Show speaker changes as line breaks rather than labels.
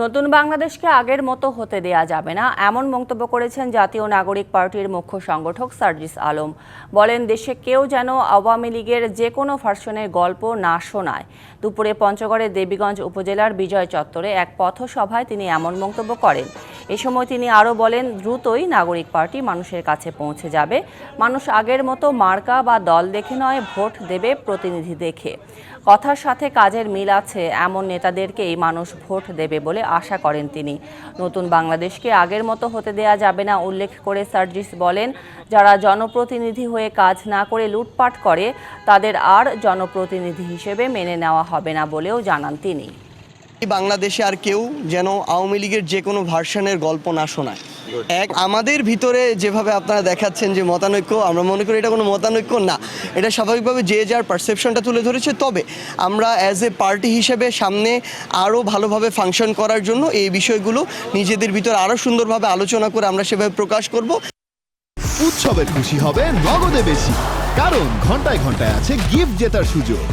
নতুন বাংলাদেশকে আগের মতো হতে দেয়া যাবে না, এমন মন্তব্য করেছেন জাতীয় নাগরিক পার্টির মুখ্য সংগঠক সার্জিস আলম। বলেন, দেশে কেউ যেন আওয়ামী লীগের যে কোনো ভার্সনের গল্প না শোনায়। দুপুরে পঞ্চগড়ের দেবীগঞ্জ উপজেলার বিজয় চত্বরে এক পথসভায় তিনি এমন মন্তব্য করেন। এ সময় তিনি আরও বলেন, দ্রুতই নাগরিক পার্টি মানুষের কাছে পৌঁছে যাবে। মানুষ আগের মতো মার্কা বা দল দেখে নয়, ভোট দেবে প্রতিনিধি দেখে। কথার সাথে কাজের মিল আছে, এমন নেতাদেরকেই মানুষ ভোট দেবে বলে আশা করেন তিনি। নতুন বাংলাদেশকে আগের মতো হতে দেয়া যাবে না, উল্লেখ করে সার্জিস বলেন, যারা জনপ্রতিনিধি হয়ে কাজ না করে লুটপাট করে, তাদের আর জনপ্রতিনিধি হিসেবে মেনে নেওয়া হবে না বলেও জানান তিনি।
বাংলাদেশে আর কেউ যেন আওয়ামী লীগের যে কোনো ভার্সনের গল্প না শোনায়। এক, আমাদের ভিতরে যেভাবে আপনারা দেখাচ্ছেন যে মতানৈক্য, আমরা মনে করি এটা কোনো মতানৈক্য না। এটা স্বাভাবিকভাবে যে যার পারসেপশনটা তুলে ধরেছে। তবে আমরা অ্যাজ এ পার্টি হিসেবে সামনে আরও ভালোভাবে ফাংশন করার জন্য এই বিষয়গুলো নিজেদের ভিতরে আরও সুন্দরভাবে আলোচনা করে আমরা সেভাবে প্রকাশ করব।
উৎসবে খুশি হবে নগদে বেশি। কারণ ঘন্টায় ঘন্টায় আছে গিফট জেতার সুযোগ।